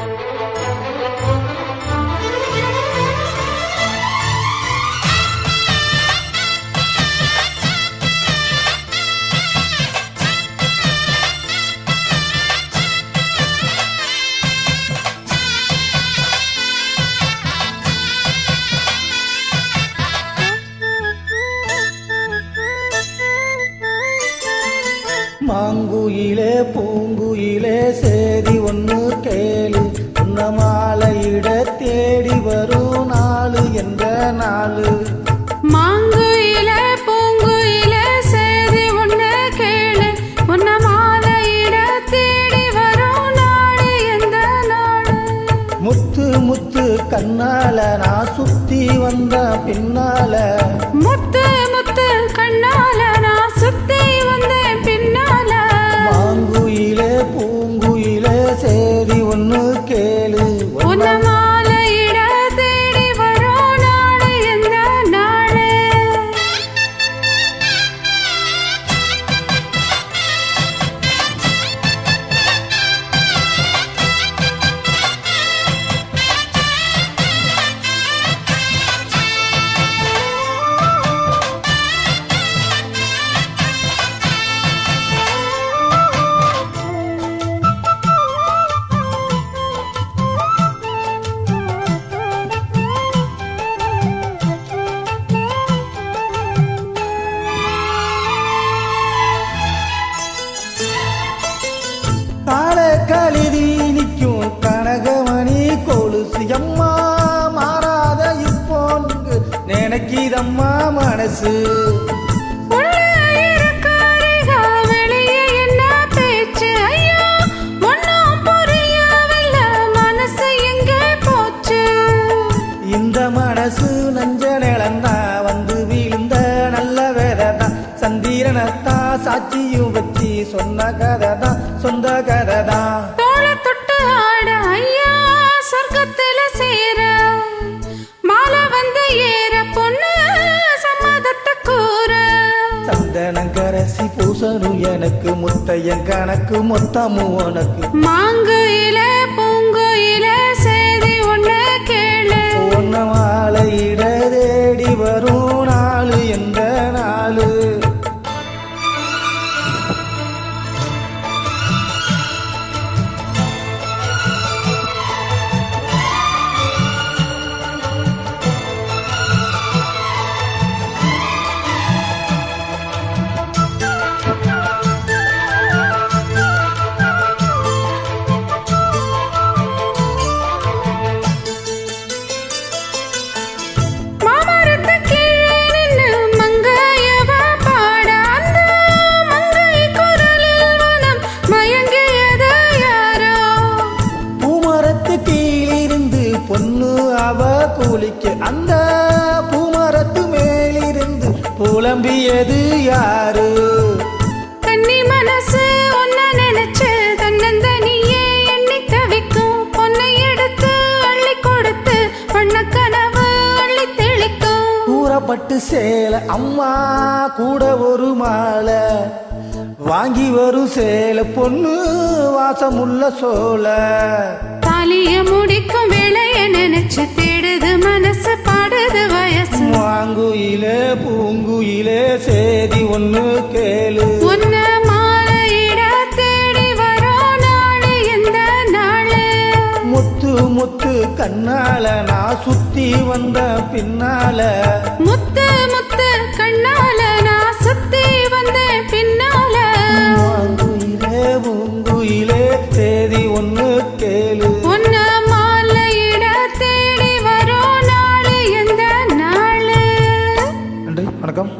thank you மாங்குயிலே பூங்குயிலே சேதி ஒன்று கேளு. உன்ன மாலையிட தேடி வரும் நாளு என்ற நாளு. மாங்குயில பூங்குயில சேதி ஒண்ணு கேளு. உன்ன மாலையிட தேடி வரும் எந்த நாடு முத்து முத்து கண்ணால நான் சுத்தி வந்த பின்னால. முத்து முத்து கண்ணால எங்கே போச்சு? இந்த மனசு நஞ்ச நிலந்தா வந்து வீழ்ந்த நல்ல வேததான் சந்திரனத்தா சாட்சியும் வச்சு சொன்ன கதை தான் சொந்த கதை தான் தொட்டு ஆட ஐயா சொர்க்கத்துல சேர. சந்தனங்கரசி எனக்கு முத்தையன் கணக்கு மொத்தமும் உனக்கு. இல புலம்பியது யாரு? கன்னி மனசு ஒன்ன நினைச்சு தன்னந்தனியே எண்ணி தவிக்கும். பொன்னை எடுத்து அள்ளி கொடுத்து வண்ண கனவு அள்ளி தெளிக்கும். கூறப்பட்டு சேல அம்மா கூட ஒரு மாலை. வாங்கி வரும் சேல பொண்ணு வாசமுள்ள சோல தாலிய முடிக்கும் வேளைய நினைச்சு ஒண்ணு கேளு. உன்ன மாலையிட தேடி வரும் நாடு எந்த நாளு. முத்து முத்து கண்ணால நான் சுத்தி வந்த பின்னால. முத்து முத்து கண்ணால நான் சுத்தி வந்தேன் பின்னால. வாங்குயிலே பூங்குயிலே சேதி ஒண்ணு கேளு. மாலையிட தேடி வரும் நாடு எந்த நாளு. நன்றி வணக்கம்.